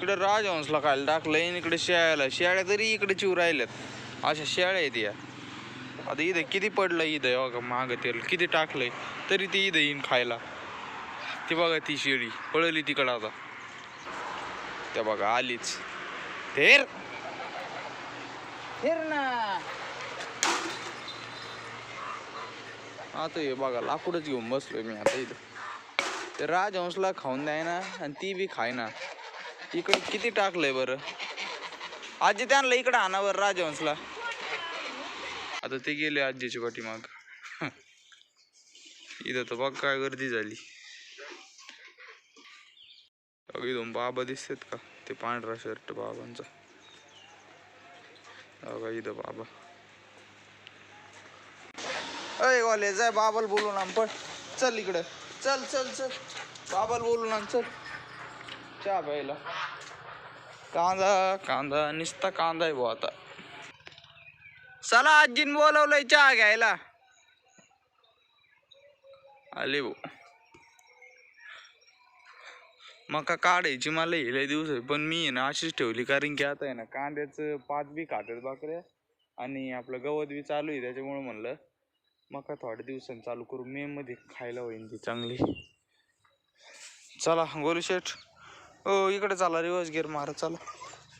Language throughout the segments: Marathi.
इकडे राजहंसला खायला टाकलंय आणि इकडे शेळ्याला. शेळ्या तरी इकडे चिव राहिल्यात. अशा शेळ्या आहेत या. आता इथं किती पडलं इथं? बघा माग तेल. किती टाकलंय? तरी ती इथं येईन खायला. ती बघा ती शेळी. पळली तिकडं आता. त्या बघा आलीच. फेर! फेर ना! आता हे बघा लाकूडच घेऊन बसलोय मी आता इथं. ते राजहंसला खाऊन द्याय ना आणि ती बी खाय ना इकडे किती टाकलंय बरं? आजी त्यांना इकडं आणावर राजहंसला. आता ते गेले आजीच्या पाठीमाग. इथं तर बघ काय गर्दी झाली. इथून बाबा दिसतात का? ते पांढरा शर्ट बाबांचा. बघा इथं बाबा. अय वाले जाय बाबाला बोलून आम पण चल इकडं. चल चल चल. बाबाला बोलून ना चल. चहा प्यायला. कांदा कांदा निस्ता कांदा आहे भाऊ आता. चला आजीन बोलवलंय चहा घ्यायला. आले भाऊ मका काढायची मला लय दिवस आहे पण मी आहे ना अशीच ठेवली कारण की आता आहे ना कांद्याचं पाच बी खातात बाकऱ्या आणि आपलं गवत बी चालू आहे त्याच्यामुळे म्हणलं मका थोड्या दिवसांनी चालू करू. मे मध्ये खायला होईल ती चांगली. चला गोलू शेठ. हो इकडे चला रिवर्स गिअर मारा चला.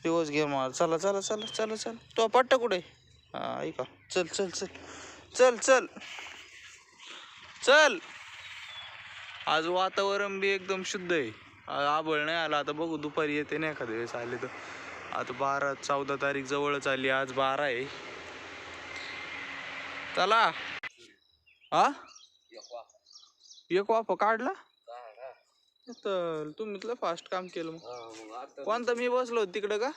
रिवर्स गिअर मार. चला चला चला चला चल. तो पट्टा कुठे? हा ऐका. चल चल चल. चल चल. चल. आज वातावरण बी एकदम शुद्ध आहे. आबळ आभळ नाही आला. आता बघू दुपारी येते नाही एखाद्या वेळेस आले तर. आता बारा चौदा तारीख जवळच आली. आज बारा आहे. चला. हा एक वाफ काढला? तर तुम्ही इथलं फास्ट काम केलं मग. कोणतं मी बसलो होतो तिकडं का?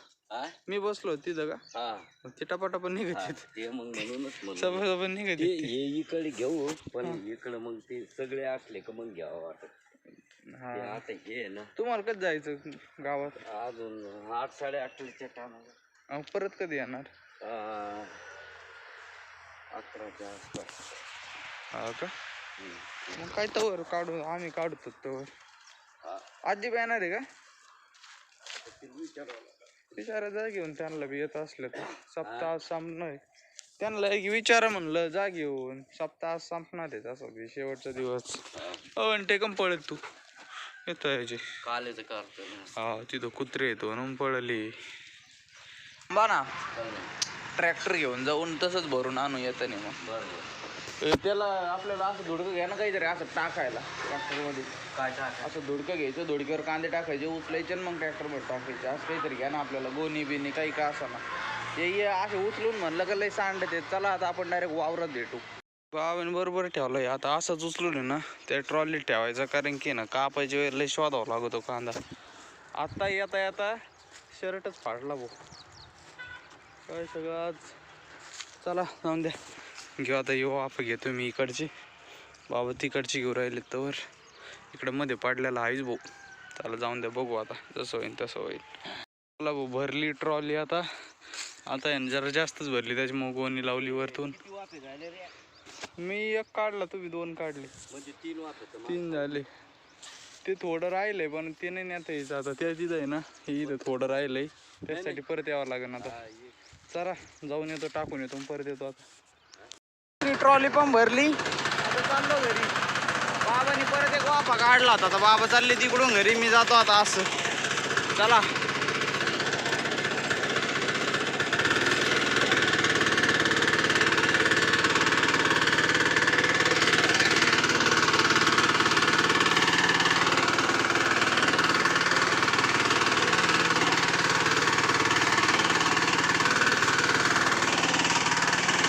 मी बसलो होतो तिथं का? चिटापटा पण निघत आहेत. ते मग म्हणूनच म्हणून. सभा पण निघत ते. हे इकडे घेऊ पण इकडे मग ते सगळे असले का मग घ्यावं वाटत. ते हा आता हे ना. तुम्हाला कधी जायचं गावात? अजून आठ साडेआठच्या टायमाला अहो, परत कधी येणार? अकराच्या आसपास. हा का. मग काय तवर काढू आम्ही काढतो तवर. हा. आजी बी येणार आहे का. विचारा जा घेऊन त्यांना बी येत असलं तर. सप्ताह संपणार त्यांना एक विचारा म्हणलं जा घेऊन. सप्ताह संपणार आहे तसं बी शेवटचा दिवस. हो आणि ते कम पळत तू. येतो याची कालेचं करतो ना. हा तिथं कुत्रे येतो म्हणून पळली. बाना ट्रॅक्टर घेऊन जाऊन तसंच भरून आणू येतं नाही मग बरं. त्याला आपल्याला असं धुडकं घ्या ना काहीतरी असं टाकायला ट्रॅक्टरमध्ये काय टाका असं धुडकं घ्यायचं धुडक्यावर कांदे टाकायचे उचलायचे आणि मग ट्रॅक्टरमध्ये टाकायचे. असं काहीतरी घ्या ना आपल्याला गोणी बिनी काही का असं ना. ते ये असे उचलून म्हणलं का लय सांड ते. चला आता आपण डायरेक्ट वावरात भेटू. बाबाने बरोबर ठेवलंय. आता असंच उचलून आहे ना त्या ट्रॉलीत ठेवायचं. कारण की ना कापायच्या वेळेला लय शोधावा लागतो कांदा. आता येता येता शर्टच फाडला भाऊ. काय सगळं आज? चला जाऊन द्या. घेऊ आता येऊ आप घेतो मी इकडची. बाबा तिकडची घेऊ राहिले तर. इकडं मध्ये पडलेला आहेच भाऊ. त्याला जाऊन द्या बघू आता जसं होईल तसं होईल. चला भाऊ भरली ट्रॉली आता. आता आहे ना जरा जास्तच भरली त्याच्यामुळे गोणी लावली वरतून. मी एक काढला तुम्ही दोन काढले. म्हणजे तीन तीन झाले. ते थोडं राहिलंय पण ते नाही आता यायचं आता त्या तिथं आहे ना हे इथं थोडं राहिलंय. त्यासाठी परत यावं लागेल आता. चला जाऊन येतो टाकून येतो मग परत येतो आता. ट्रॉली पण भरली. आता चाललो घरी. बाबानी परत एक वाफा काढला होता. आता बाबा चालले तिकडून घरी. मी जातो आता असं. चला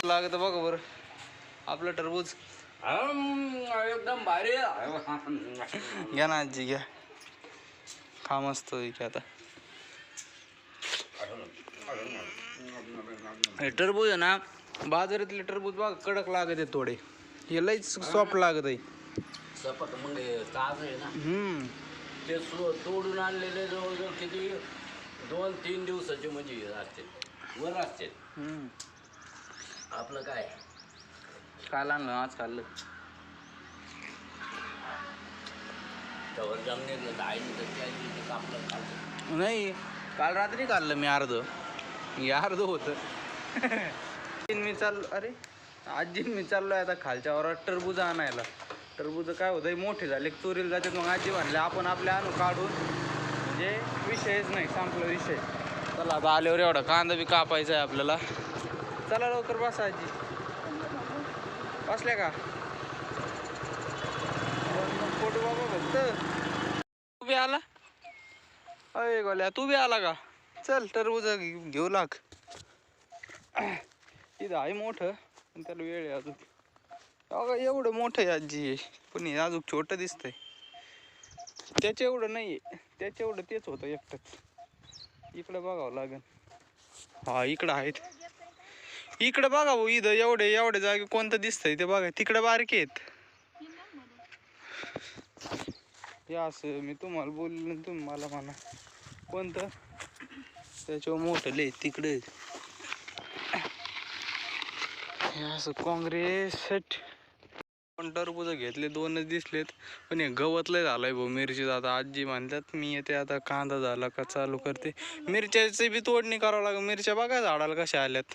लागत बघा बरं आम, एकदम भारी. घ्या ना आजी घ्या. खा मस्त की आता. हे टरबूज आहे ना बाजारातले टरबूज बघा कडक लागत आहे थोडे. हे लईच सॉफ्ट लागत आहे. मग हे ताज आहे ना. हम्म. ते सो- तोडून आणलेले जवळजवळ किती दोन तीन दिवसाचे म्हणजे हे असते. वर असते. हम्म. आपलं काय? काल आणलं आज खाल्लं. नाही काल रात्री काढलं मी अर्ध. मी अर्ध होतं. मी चाल अरे आजी मी चाललोय आता खालच्या वरात टरबूज आणायला. टरबूज काय होतं मोठे झाले की चोरीला जातात मग आजी म्हणले आपण आपले आणू काढून. म्हणजे विषयच नाही संपला विषय. चला आता आल्यावर एवढा कांदा बी कापायचा आहे आपल्याला. चला लवकर बसा आजी. बसल्या का? फोटो बाबा फक्त. तू बी आला? अय गोल्या तू बी आला का? चल टरबूज घेऊ लाग. इथं आहे मोठं पण त्याला वेळ आहे अजून. अगं एवढं मोठं आहे आजी. पण हे अजून छोटं दिसतंय. त्याच्या एवढं नाही आहे त्याच्या एवढं तेच होतं एकटंच. इकडं बघावं लागेल. हा इकडं आहेत. इकडं बघा भाऊ इथं एवढे एवढे जागे कोणतं दिसतंय ते बघा. तिकडं बारके आहेत. हे असं मी तुम्हाला बोललो तुम्ही मला म्हणा. कोणतं? त्याच्यावर मोठं लय तिकडे. हे असं काँग्रेस पण टरबूज घेतले दोनच दिसलेत. पण हे गवतलंय झालंय भाऊ मिरची आता आजी म्हणतात मी येते आता कांदा झाला का चालू करते. मिरच्याची बी तोडणी करावं लागेल. मिरच्या बघा झाडाला कशा आल्यात.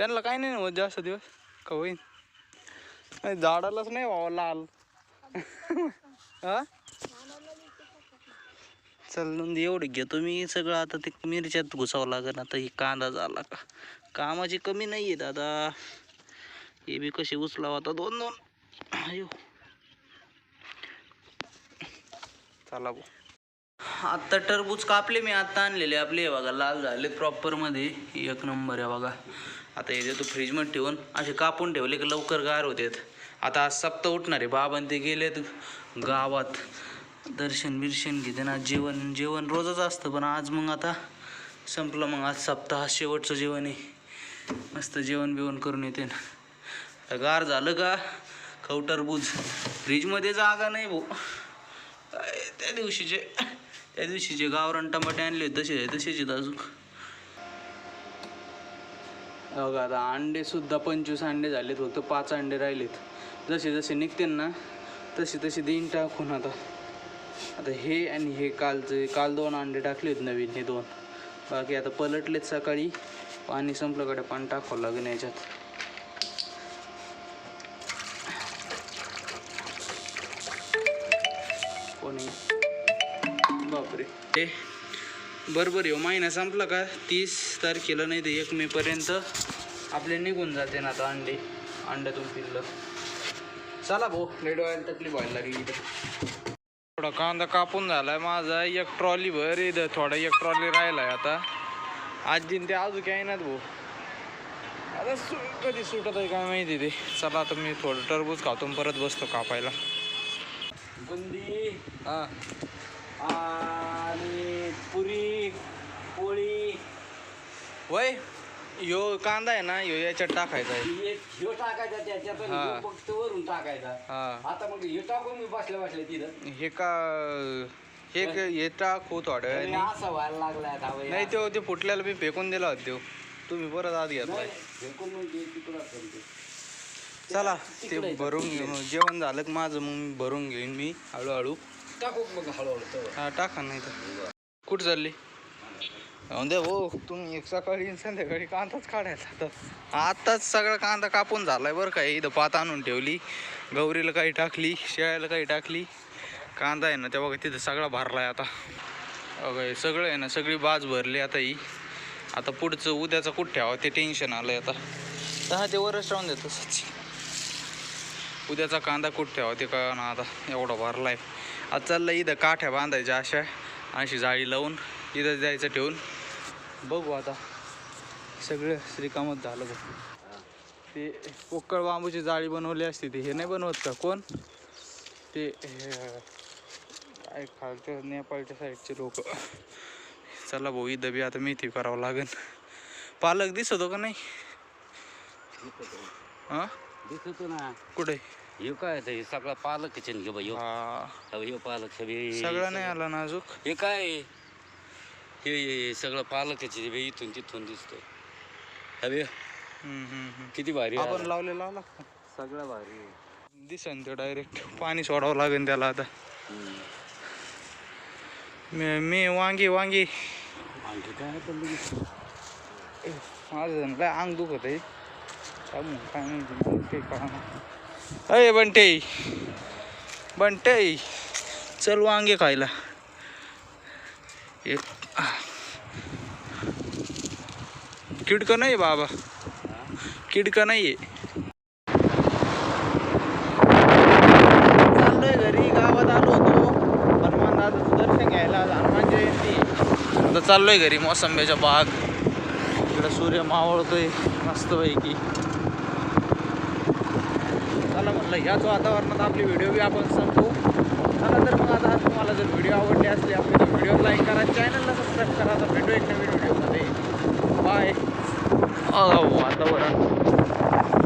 त्यांना काही नाही होत जास्त दिवस. का होईन? नाही झाडालाच नाही व्हावं लाल. हा? चल एवढं घेतो मी सगळं. आता ते मिरच्यात घुसावं लागेल. आता ही कांदा झाला का? कामाची कमी नाही आहे दादा. हे बी कशी उचलावं आता दोन दोन अयो. चला भाऊ आत्ता टरबूज कापले मी आत्ता आणलेले आपले. हे बघा लाल झाले प्रॉपरमध्ये एक नंबर आहे बघा. आता हे देतो फ्रीजमध्ये ठेवून. असे कापून ठेवले की लवकर गार होतात आता आज सप्ताह उठणार आहे. बाबांनी ते गेलेत गावात. दर्शन बिर्शन घेते ना. जेवण जेवण रोजच असतं पण आज मग आता संपलं मग. आज सप्ताह शेवटचं जेवण आहे. मस्त जेवण बिवण करून येते ना. आता गार झालं का? खाऊ टरबूज. फ्रीजमध्ये जागा नाही भाऊ. त्या दिवशीचे. त्या दिवशीचे गावरान टमाटे आणले तसे आहे तसेच अजून. बघा आता अंडे सुद्धा पंचवीस अंडे झालेत फक्त पाच अंडे राहिलेत. जसे जसे निघते ना तसे तसे देईन टाकून आता. आता हे आणि हे कालचे काल दोन अंडे टाकले आहेत नवीन हे दोन. बाकी आता पलटलेत सकाळी. पाणी संपलं कडे पाणी टाकावं लागेल याच्यात. हे बरोबर येऊ महिना संपला का? तीस तारखेला नाही तर एक मे पर्यंत आपले निघून जाते ना आता अंडे. अंड्यातून पिल्लं. चला भाऊ लेट व्हायला तकलीफ व्हायला लागली इथं. थोडा कांदा कापून झालाय माझा. एक ट्रॉली भर इथं. थोडा एक ट्रॉली राहिलाय आता. आजीन ते अजून काही नाही भाऊ. आता सु कधी सुटत आहे काय माहिती ते. चला आता मी थोडं टरबूज खातो परत बसतो कापायला. बुंदी. हां. आणि पुरी पोळी. वय ह्यो कांदा आहे ना ह्यो याच्यात टाकायचा आहे. ह्यो टाकायचा हा. ह्यो फक्त वरून टाकायचा. हा. आता मग ह्यो टाकून मी बसल्या बसल्या तिथं. हे का हे क- हे टाकू थोड्या आणि वेळाने असं व्हायला लागलाय आता. नाही तो ते फुटल्याला मी फेकून दिला होता त्यो. तुम्ही परत आत घेतलाय. नाही, फेकून मग ते तिकडं असेल ते. चला ते भरून तिकडे. घेऊन जेवण झालं की माझं मग मी भरून घेईन मी हळूहळू. टाकू मग हळूहळू तर. हा टाका नाही तर. कुठं चालली? जाऊन द्या हो तुम्ही एक सकाळी आणि संध्याकाळी कांदाच काढायचा आता आत्ताच सगळा कांदा कापून झालाय बरं का. इथं पात आणून ठेवली गौरीला काही टाकली शेळ्याला काही टाकली. कांदा आहे ना बघा तिथं सगळा भरलाय आता. बघा हे सगळं आहे ना सगळी बाज भरली आता ही. आता पुढचं उद्याचं कुठं ठेवा ते टेन्शन आलंय आता. तर हा ते वरच राहून देत तसंच. उद्याचा कांदा कुठं ठेवा ते कळा ना आता. एवढा भरलाय आज चाललं इथं काठ्या बांधायच्या अशा. अशी जाळी लावून इथं जायचं ठेवून. बघू आता. सगळं श्रीकामत झालं बघ. ते पोकळ बांबूची जाळी बनवली असते ते. हे नाही बनवत का? कोण? ते हे, काय खालच्या नेपाळच्या साईडचे लोक. चला भाऊ इथं बी आता मेथी करावं लागेल. पालक दिसतो का नाही? हां? दिसतो ना. कुठे? ह्यो काय ते? सगळा पालक किचन घे बाई हा ह्यो पालक सगळे सगळं नाही आला ना अजून? हे काय आहे? हे हे सगळं पालकाचे बे इथून तिथून दिसतोय. हवे हम्म, हम्म, हम्म. किती भारी आपण. लावलेला आला का? सगळं भारी आहे. दिसन ते डायरेक्ट पाणी सोडावं लागेल त्याला आता. हम्म. मी मी वांगी वांगी. आणखी काय पण माझं काय अंग दुखत आहे अय बंटे बंटे चल वांगे खायला. एक किडकं नाही बाबा. किडकं नाही आहे चाललोय घरी गावात आलो होतो. हनुमान दादाचं दर्शन घ्यायला आज हनुमान जयंती. आता चाललोय घरी मोसंब्याच्या बाग. इकडं सूर्य मावळतोय मस्तपैकी. चला म्हटलं ह्याच वातावरणात आपली व्हिडिओ बी आपण संपू चला तर मग आता तुम्हाला जर व्हिडिओ आवडले असले आपले व्हिडिओ लाईक करा चॅनलला सबस्क्राईब करा. तर भेटू एक नवीन व्हिडिओमध्ये बाय वातावरण.